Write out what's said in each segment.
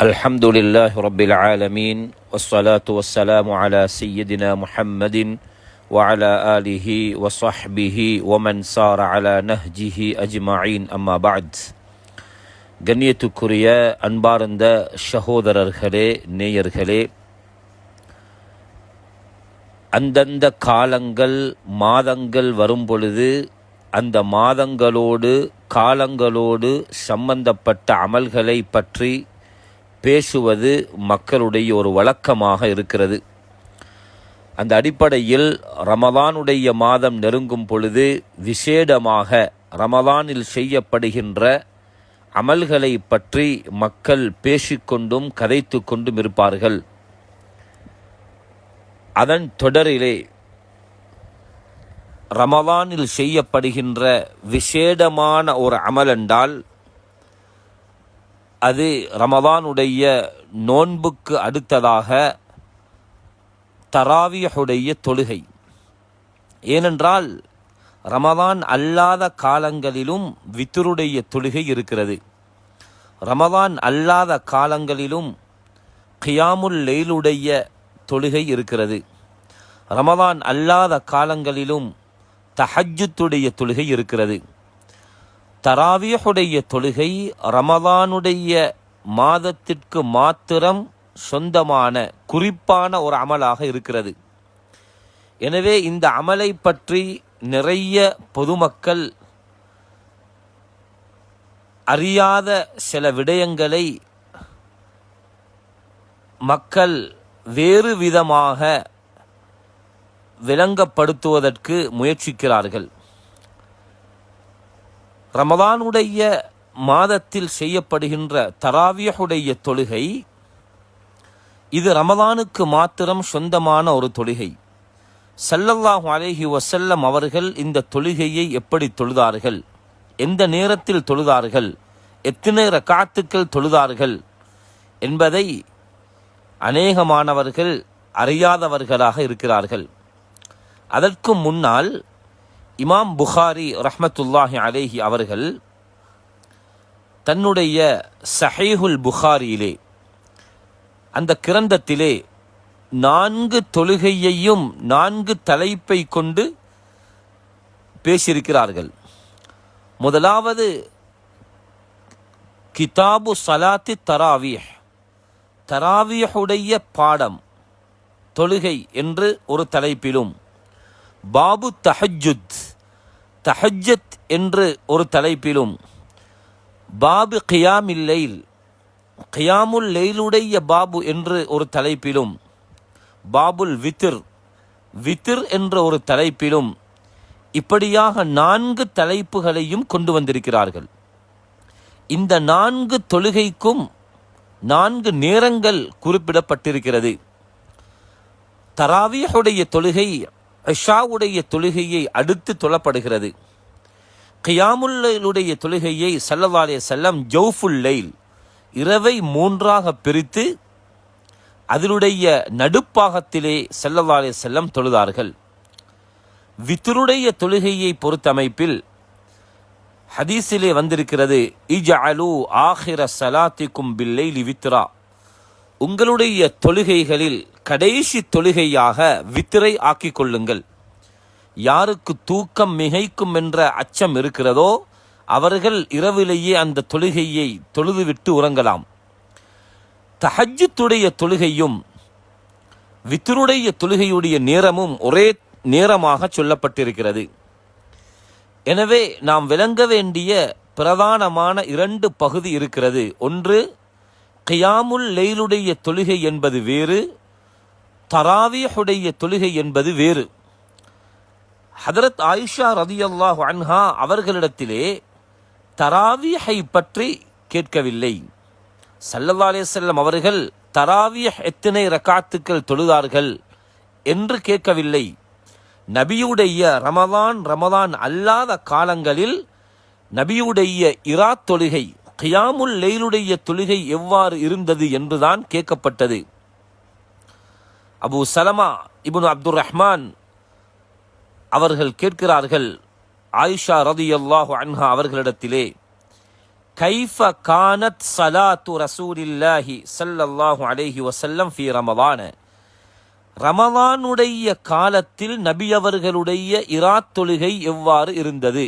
الحمد لله رب العالمين والصلاة والسلام على سيدنا محمد وعلى آله وصحبه ومن سار على نهجه أجمعين أما بعد கண்ணியத்துக்குரிய அன்பார்ந்த சகோதரர்களே நேயர்களே அந்தந்த காலங்கள் மாதங்கள் வரும் பொழுது அந்த மாதங்களோடு காலங்களோடு சம்பந்தப்பட்ட அமல்களை பற்றி பேசுவது மக்களுடைய ஒரு வழக்கமாக இருக்கிறது. அந்த அடிப்படையில் ரமலானுடைய மாதம் நெருங்கும் பொழுது விசேடமாக ரமலானில் செய்யப்படுகின்ற அமல்களை பற்றி மக்கள் பேசிக்கொண்டும் கதைத்து கொண்டும் இருப்பார்கள். அதன் தொடரிலே ரமலானில் செய்யப்படுகின்ற விசேடமான ஒரு அமல் என்றால் அது ரமதானுடைய நோன்புக்கு அடுத்ததாக தராவியஹுடைய தொழுகை. ஏனென்றால் ரமதான் அல்லாத காலங்களிலும் வித்துருடைய தொழுகை இருக்கிறது. ரமதான் அல்லாத காலங்களிலும் கியாமுல் லெயிலுடைய தொழுகை இருக்கிறது. ரமதான் அல்லாத காலங்களிலும் தஹஜுத்துடைய தொழுகை இருக்கிறது. தராவியஹுடைய தொழுகை ரமதானுடைய மாதத்திற்கு மாத்திரம் சொந்தமான குறிப்பான ஒரு அமலாக இருக்கிறது. எனவே இந்த அமலை பற்றி நிறைய பொதுமக்கள் அறியாத சில விடயங்களை மக்கள் வேறு விதமாக விளங்கப்படுத்துவதற்கு முயற்சிக்கிறார்கள். ரமதானுடைய மாதத்தில் செய்யப்படுகின்ற தராவியஹுடைய தொழுகை இது ரமதானுக்கு மாத்திரம் சொந்தமான ஒரு தொழுகை. சல்லல்லாஹு அலேஹி வசல்லம் அவர்கள் இந்த தொழுகையை எப்படி தொழுதார்கள் எந்த நேரத்தில் தொழுதார்கள் எத்தனை ரக்காத்துக்கள் தொழுதார்கள் என்பதை அநேகமானவர்கள் அறியாதவர்களாக இருக்கிறார்கள். அதற்கு முன்னால் இமாம் புகாரி ரஹமத்துல்லாஹி அலேஹி அவர்கள் தன்னுடைய சஹீஹுல் புகாரியிலே அந்த கிரந்தத்திலே நான்கு தொழுகையையும் நான்கு தலைப்பை கொண்டு பேசியிருக்கிறார்கள். முதலாவது கிதாபு சலாத்தி தராவியஹ் தராவியஹுடைய பாடம் தொழுகை என்று ஒரு தலைப்பிலும் பாபு தஹஜுத் தஹஜத் என்று ஒரு தலைப்பிலும் பாபு கியாமில் லெயில் கியாமுல் லெயிலுடைய பாபு என்று ஒரு தலைப்பிலும் பாபுல் வித்திர் வித்திர் என்ற ஒரு தலைப்பிலும் இப்படியாக நான்கு தலைப்புகளையும் கொண்டு வந்திருக்கிறார்கள் இந்த நான்கு தொழுகைக்கும் நான்கு நேரங்கள் குறிப்பிடப்பட்டிருக்கிறது தராவியஹுடைய தொழுகை இஷாவுடைய தொழுகையை அடுத்து தொழப்படுகிறது. கியாமுல்லுடைய தொழுகையை சல்லவாலே செல்லம் ஜவுஃபுல் லைல் இரவை மூன்றாக பிரித்து அதனுடைய நடுப்பாகத்திலே செல்லவாலே செல்லம் தொழுதார்கள். வித்துருடைய தொழுகையை பொறுத்தமைப்பில் ஹதீஸிலே வந்திருக்கிறது இஜஅலு ஆஹிர சலாத்திக்கும் பில்லை வித்ரா. உங்களுடைய தொழுகைகளில் கடைசி தொழுகையாக வித்திரை ஆக்கிக் கொள்ளுங்கள் யாருக்கு தூக்கம் மிகைக்கும் என்ற அச்சம் இருக்கிறதோ அவர்கள் இரவிலேயே அந்த தொழுகையை தொழுதுவிட்டு உறங்கலாம். தஹஜுத்துடைய தொழுகையும் வித்தருடைய தொழுகையுடைய நேரமும் ஒரே நேரமாக சொல்லப்பட்டிருக்கிறது. எனவே நாம் விளங்க வேண்டிய பிரதானமான இரண்டு பகுதி இருக்கிறது. ஒன்று கியாமுல் லெயிலுடைய தொழுகை என்பது வேறு தராவியுடைய தொழுகை என்பது வேறு. ஹதரத் ஆயிஷா ரதியல்லாஹு அன்ஹா அவர்களிடத்திலே தராவியஹை பற்றி கேட்கவில்லை. சல்லல்லா செல்லம் அவர்கள் தராவிய எத்தனை ரக்காத்துக்கள் தொழுதார்கள் என்று கேட்கவில்லை. நபியுடைய ரமதான் ரமதான் அல்லாத காலங்களில் நபியுடைய இரா தொழுகை கியாமுல் லெயிலுடைய தொழுகை எவ்வாறு இருந்தது என்றுதான் கேட்கப்பட்டது. அபு சலமா இபுன் அப்துல் ரஹ்மான் அவர்கள் கேட்கிறார்கள் ஆயிஷா ரதி அல்லாஹு அன்ஹா அவர்களிடத்திலே கைஃப கானத் சலாத்து ரசூலில்லாஹி ஸல்லல்லாஹு அலைஹி வசல்லம் ஃபி ரமலான ரமலானுடைய காலத்தில் நபி அவர்களுடைய இராத் தொழுகை எவ்வாறு இருந்தது?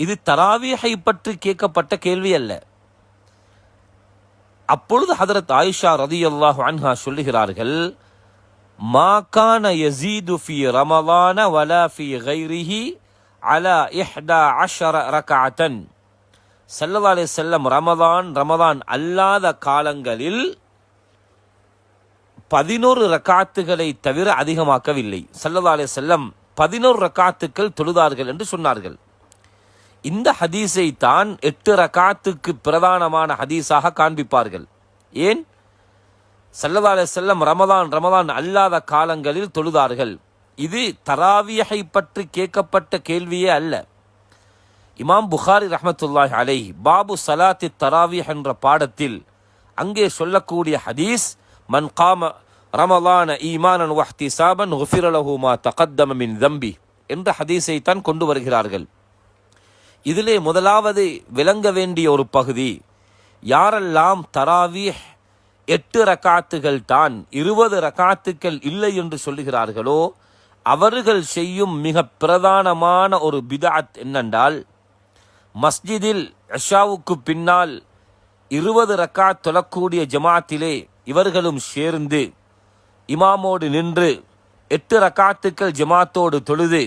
இது தராவீஹை பற்றி கேட்கப்பட்ட கேள்வி அல்ல. அப்பொழுது ஹதரத் ஆயிஷா ரதியல்லாஹு அன்ஹா சொல்லுகிறார்கள் மாகான யசீது யஸீது ஃபி ரமலான வலா ஃபி கைரிஹி அலா இஹ்தா அஷர ரகஅத்தன் சல்லல்லா அலைஹி செல்லம் ரமதான் ரமதான் அல்லாத காலங்களில் பதினோரு ரக்காத்துகளை தவிர அதிகமாக்கவில்லை. சல்லல்லா அலைஹி செல்லம் பதினோரு ரக்காத்துக்கள் தொழுதார்கள் என்று சொன்னார்கள். இந்த ஹதீஸை தான் எட்டு ரகாத்துக்கு பிரதானமான ஹதீஸாக காண்பிப்பார்கள். ஏன்? செல்லதால செல்லம் ரமதான் ரமதான் அல்லாத காலங்களில் தொழுதார்கள். இது தராவியகை பற்றி கேட்கப்பட்ட கேள்வியே அல்ல. இமாம் புகாரி ரஹமத்துல்லாஹ் அலை பாபு சலாத்தி தராவியஹ் என்ற பாடத்தில் அங்கே சொல்லக்கூடிய ஹதீஸ் மன் காம ரமலான ஈமானன் வஹ்தி சாபன் ஹுஃபிரலஹு மா தம்பி என்ற ஹதீஸை தான் கொண்டு வருகிறார்கள். இதிலே முதலாவது விளங்க வேண்டிய ஒரு பகுதி யாரெல்லாம் தராவீஹ் எட்டு ரக்காத்துகள் தான் இருபது ரக்காத்துக்கள் இல்லை என்று சொல்லுகிறார்களோ அவர்கள் செய்யும் மிக பிரதானமான ஒரு பிதாத் என்னென்றால் மஸ்ஜிதில் அஷாவுக்கு பின்னால் இருபது ரக்காத் தொழக்கூடிய ஜமாத்திலே இவர்களும் சேர்ந்து இமாமோடு நின்று எட்டு ரக்காத்துக்கள் ஜமாத்தோடு தொழுது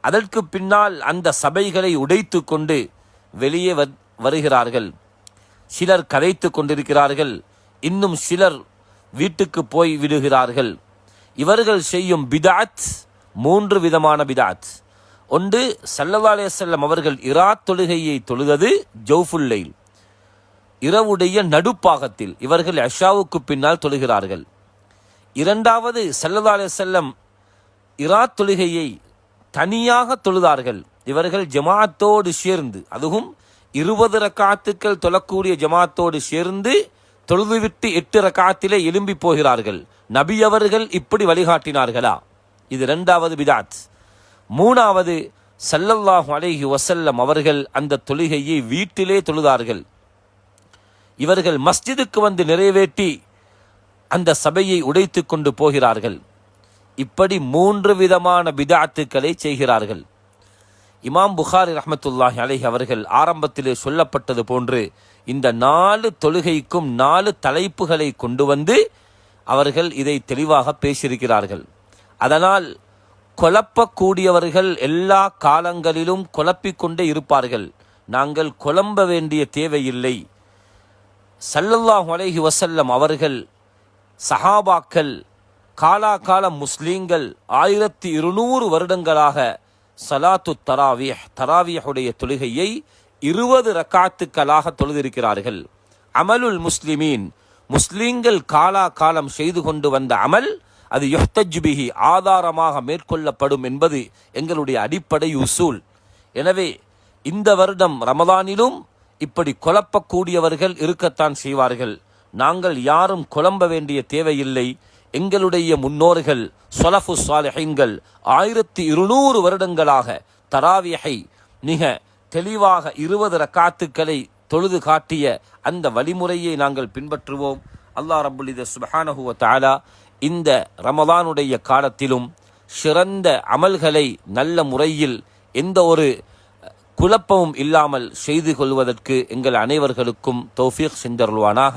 அதற்கு பின்னால் அந்த சபைகளை உடைத்து கொண்டு வெளியே வருகிறார்கள். சிலர் கதைத்து கொண்டிருக்கிறார்கள். இன்னும் சிலர் வீட்டுக்கு போய் விடுகிறார்கள். இவர்கள் செய்யும் பிதாத் மூன்று விதமான பிதாத். ஒன்று சல்லவாலே செல்லம் அவர்கள் இரா தொழுகையை தொழுதது ஜவுஃபுல்லைல் இரவுடைய நடுப்பாகத்தில் இவர்கள் அஷாவுக்கு பின்னால் தொழுகிறார்கள். இரண்டாவது சல்லதாலே செல்லம் இரா தொழுகையை தனியாக தொழுதார்கள். இவர்கள் ஜமாத்தோடு சேர்ந்து அதுவும் இருபது ரக்காத்துக்கள் தொழக்கூடிய ஜமாத்தோடு சேர்ந்து தொழுதுவிட்டு எட்டு ரக்காத்திலே எழும்பி போகிறார்கள். நபி அவர்கள் இப்படி வழிகாட்டினார்களா? இது இரண்டாவது பிதாத். மூணாவது சல்லல்லாஹு அலைஹி வசல்லம் அவர்கள் அந்த தொழுகையை வீட்டிலே தொழுதார்கள். இவர்கள் மஸ்ஜிதுக்கு வந்து நிறைவேற்றி அந்த சபையை உடைத்து கொண்டு போகிறார்கள். இப்படி மூன்று விதமான பிதாத்துக்களை செய்கிறார்கள். இமாம் புகாரி ரஹமத்துல்லாஹி அலைஹி அவர்கள் ஆரம்பத்திலே சொல்லப்பட்டது போன்று இந்த நாலு தொழுகைக்கும் நாலு தலைப்புகளை கொண்டு வந்து அவர்கள் இதை தெளிவாக பேசியிருக்கிறார்கள். அதனால் குழப்பக்கூடியவர்கள் எல்லா காலங்களிலும் குழப்பிக்கொண்டே இருப்பார்கள். நாங்கள் குழம்ப வேண்டிய தேவையில்லை. சல்லல்லாஹ் அலைஹி வசல்லம் அவர்கள் சஹாபாக்கள் காலாகால முஸ்லீம்கள் ஆயிரத்தி இருநூறு வருடங்களாக சலாத்து தராவியஹ் தராவியஹுடைய தொழுகையை இருபது ரக்காத்துக்களாக தொழுதிருக்கிறார்கள். அமலுல் முஸ்லிமீன் முஸ்லீம்கள் காலா காலம் செய்து கொண்டு வந்த அமல் அது யுஹ்தஜ்பிஹி ஆதாரமாக மேற்கொள்ளப்படும் என்பது எங்களுடைய அடிப்படை உசூல். எனவே இந்த வருடம் ரமதானிலும் இப்படி குழப்பக்கூடியவர்கள் இருக்கத்தான் செய்வார்கள். நாங்கள் யாரும் குழம்ப வேண்டிய தேவையில்லை. எங்களுடைய முன்னோர்கள் சொலஃபு சாலிஹைங்கள் ஆயிரத்தி இருநூறு வருடங்களாக தராவியகை மிக தெளிவாக இருபது ரக்காத்துக்களை தொழுது காட்டிய அந்த வழிமுறையை நாங்கள் பின்பற்றுவோம். அல்லாஹ் ரபுல்லித சுபஹானஹுவ தாலா இந்த ரமலானுடைய காலத்திலும் சிறந்த அமல்களை நல்ல முறையில் எந்த ஒரு குழப்பமும் இல்லாமல் செய்து கொள்வதற்கு எங்கள் அனைவர்களுக்கும் தௌஃபீக் செஞ்சருள்வானாக